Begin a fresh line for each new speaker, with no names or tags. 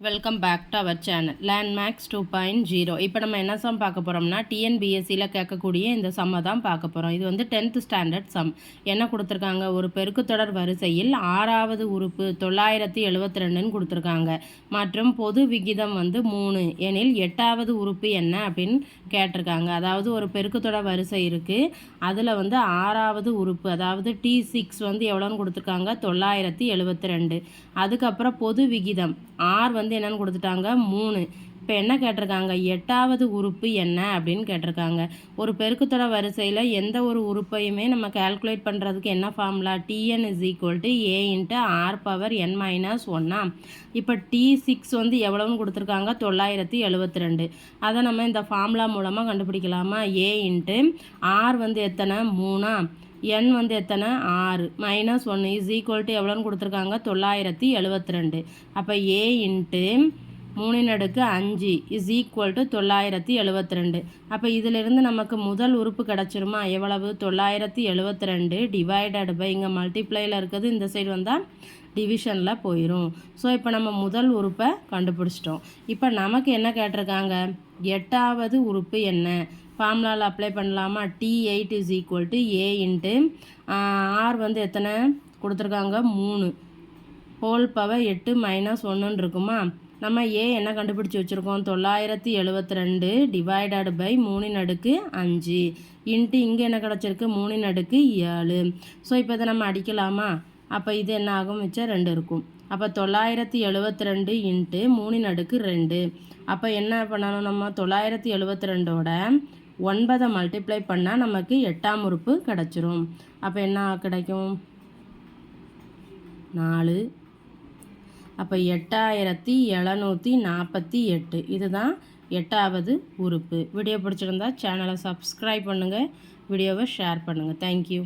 Welcome back to our channel Landmax two point zero இப்போ நம்ம என்ன சம் பார்க்க போகிறோம்னா டிஎன்பிஎஸ்சியில் கேட்கக்கூடிய இந்த சம்மை தான் பார்க்க போகிறோம் இது வந்து டென்த் ஸ்டாண்டர்ட் சம் என்ன கொடுத்துருக்காங்க? ஒரு பெருக்குத்தொடர் வரிசையில் ஆறாவது உறுப்பு தொள்ளாயிரத்தி எழுபத்தி ரெண்டுன்னு கொடுத்துருக்காங்க. மற்றும் பொது விகிதம் வந்து மூணு எனில் எட்டாவது உறுப்பு என்ன அப்படின்னு கேட்டிருக்காங்க. அதாவது ஒரு பெருக்குத்தொடர் வரிசை இருக்குது அதில் வந்து ஆறாவது உறுப்பு அதாவது டி சிக்ஸ் வந்து எவ்வளோன்னு கொடுத்துருக்காங்க? தொள்ளாயிரத்தி எழுபத்தி ரெண்டு. அதுக்கப்புறம் பொது விகிதம் ஆர் வந்து என்னன்னு கொடுத்துட்டாங்க? மூணு. இப்போ என்ன கேட்டிருக்காங்க? எட்டாவது உறுப்பு என்ன அப்படின்னு கேட்டிருக்காங்க. ஒரு பெருக்குத்தர வரிசையில் எந்த ஒரு உறுப்பையுமே நம்ம கால்குலேட் பண்ணுறதுக்கு என்ன formula TN is equal to A into R power N minus ஒன்னா இப்போ டி சிக்ஸ் வந்து எவ்வளோன்னு கொடுத்துருக்காங்க? தொள்ளாயிரத்தி எழுபத்தி ரெண்டு. அதை நம்ம இந்த ஃபார்முலா மூலமாக கண்டுபிடிக்கலாமா? ஏ இன்ட்டு ஆர் வந்து எத்தனை? மூணா? என் வந்து எத்தனை? ஆறு. மைனஸ் ஒன்று இஸ் ஈக்குவல் டு எவ்வளோன்னு கொடுத்துருக்காங்க? தொள்ளாயிரத்தி எழுபத்தி ரெண்டு அப்போ ஏ இன்ட்டு மூணின் அடுக்கு அஞ்சு இஸ் ஈக்குவல் டு தொள்ளாயிரத்தி எழுபத்தி ரெண்டு அப்போ இதிலிருந்து நமக்கு முதல் உறுப்பு கிடச்சிருமா? எவ்வளவு? தொள்ளாயிரத்தி எழுபத்தி ரெண்டு டிவைடட் பை இங்கே மல்டிப்ளையில் இருக்கிறது இந்த சைடு வந்தால் டிவிஷனில் போயிடும் ஸோ இப்போ நம்ம முதல் உறுப்பை கண்டுபிடிச்சிட்டோம். இப்போ நமக்கு என்ன கேட்டிருக்காங்க? எட்டாவது உறுப்பு என்ன? ஃபார்முலாவில் அப்ளை பண்ணலாமா? T eight is equal to A into R வந்து எத்தனை? கொடுத்துருக்காங்க மூணு. ஹோல் பவர் எட்டு மைனஸ் ஒன்றுன்னு இருக்குமா? நம்ம ஏ என்ன கண்டுபிடிச்சி வச்சுருக்கோம்? தொள்ளாயிரத்தி எழுபத்தி ரெண்டு டிவைடட் பை மூணின் அடுக்கு அஞ்சு. இன்ட்டு இங்கே என்ன கிடச்சிருக்கு? மூணின் அடுக்கு ஏழு. ஸோ இப்போ இதை நம்ம அடிக்கலாமா? அப்போ இது என்ன ஆகும்? மிச்சம் ரெண்டு இருக்கும். அப்போ தொள்ளாயிரத்தி எழுபத்தி ரெண்டு இன்ட்டு மூணின் அடுக்கு ரெண்டு. அப்போ என்ன பண்ணணும் நம்ம? தொள்ளாயிரத்தி எழுபத்தி ரெண்டோட ஒன்பதை மல்டிப்ளை பண்ணால் நமக்கு எட்டாம் உறுப்பு கிடச்சிரும். அப்போ என்ன கிடைக்கும்? நாலு. அப்போ எட்டாயிரத்தி எழுநூற்றி நாற்பத்தி எட்டு. இதுதான் எட்டாவது உறுப்பு. வீடியோ பிடிச்சிருந்தா சேனலை சப்ஸ்கிரைப் பண்ணுங்கள் வீடியோவை ஷேர் பண்ணுங்கள் தேங்க்யூ